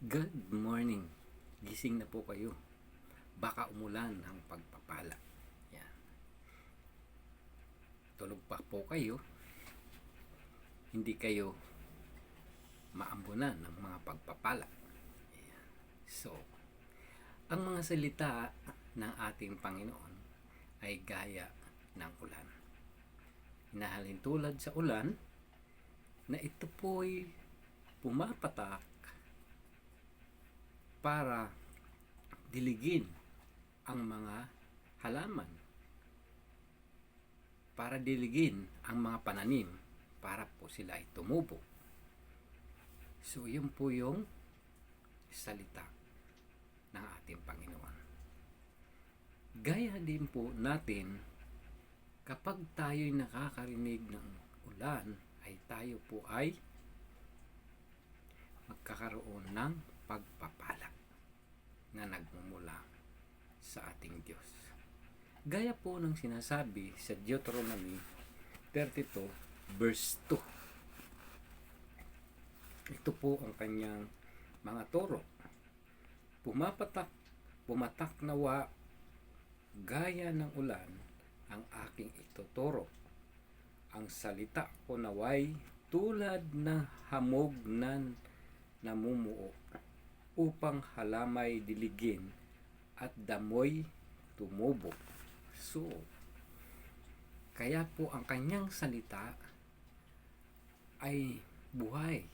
Good morning. Gising na po kayo. Baka umulan ang pagpapala. Yan. Tulog pa po kayo. Hindi kayo maambunan ng mga pagpapala. Yan. So, ang mga salita ng ating Panginoon ay gaya ng ulan. Hinahalin tulad sa ulan na ito po'y pumapatak para diligin ang mga halaman para diligin ang mga pananim para po sila ay tumubo. So, yun po yung salita ng ating Panginoon. Gaya din po natin kapag tayo'y nakakarinig ng ulan ay tayo po ay magkakaroon ng pagpapala na nagmumula sa ating Diyos. Gaya po ng sinasabi sa Deuteronomy 32 verse 2. Ito po ang kanyang mga turo. Pumapatak, pumatak nawa gaya ng ulan ang aking ituturo. Ang salita ko naway tulad ng hamog na namumuo upang halamay diligin at damoy tumubo. So, kaya po ang kanyang salita ay buhay.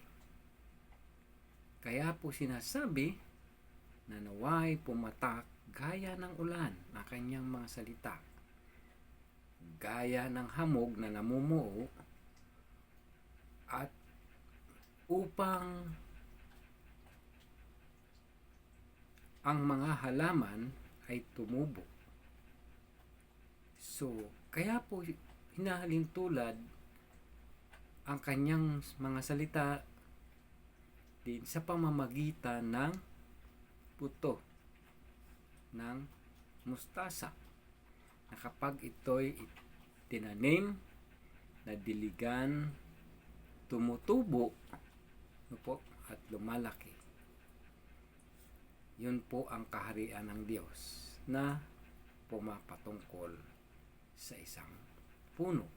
Kaya po sinasabi na naway pumatak gaya ng ulan na kanyang mga salita. Gaya ng hamog na namumuo at upang ang mga halaman ay tumubo. So, kaya po hinahalin tulad ang kanyang mga salita din sa pamamagitan ng puto ng mustasa na kapag ito'y tinanim na diligan tumutubo ano po, at lumalaki yun po ang kaharian ng Diyos na pumapatungkol sa isang puno.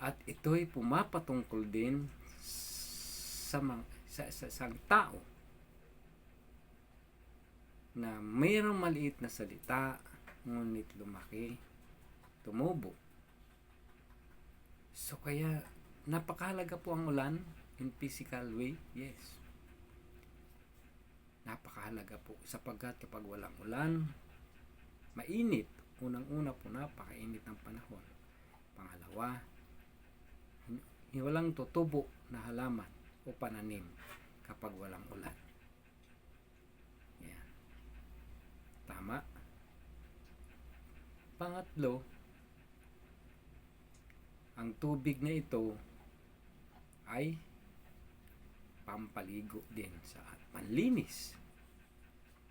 At ito'y pumapatungkol din sa, mga, sa, sa isang tao na mayroong maliit na salita ngunit lumaki, tumubo. So kaya napakahalaga po ang ulan in physical way, yes napakahalaga po sapagkat kapag walang ulan, mainit. Unang-una po napakainit ng panahon. Pangalawa, walang tutubo na halaman o pananim kapag walang ulan. Yan. Tama. Pangatlo, ang tubig na ito ay pampaligo din sa at panlinis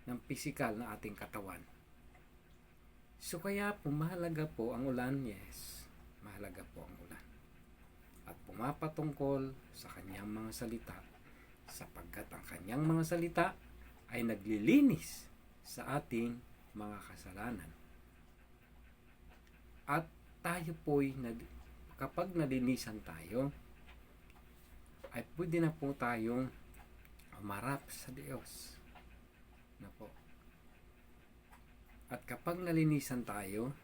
ng pisikal na ating katawan. So kaya po mahalaga po ang ulan, yes, mahalaga po ang ulan. At pumapatungkol sa kanyang mga salita sapagkat ang kanyang mga salita ay naglilinis sa ating mga kasalanan. At tayo po'y kapag nalinisan tayo, ay pwede na po tayong umarap sa Diyos. Na po. At kapag nalinisan tayo,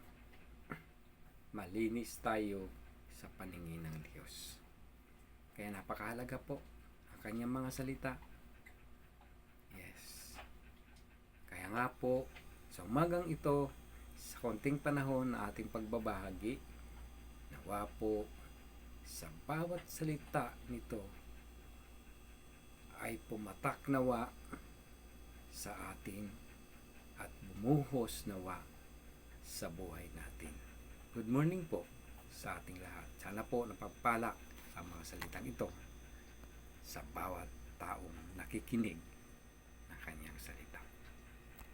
malinis tayo sa paningin ng Diyos. Kaya napakahalaga po ang kanyang mga salita. Yes. Kaya nga po, sa umagang ito, sa konting panahon na ating pagbabahagi, nawa po sa bawat salita nito ay pumatak nawa sa atin at bumuhos nawa sa buhay natin. Good morning po sa ating lahat. Sana po napagpala ang mga salitang ito sa bawat taong nakikinig ng kanyang salita.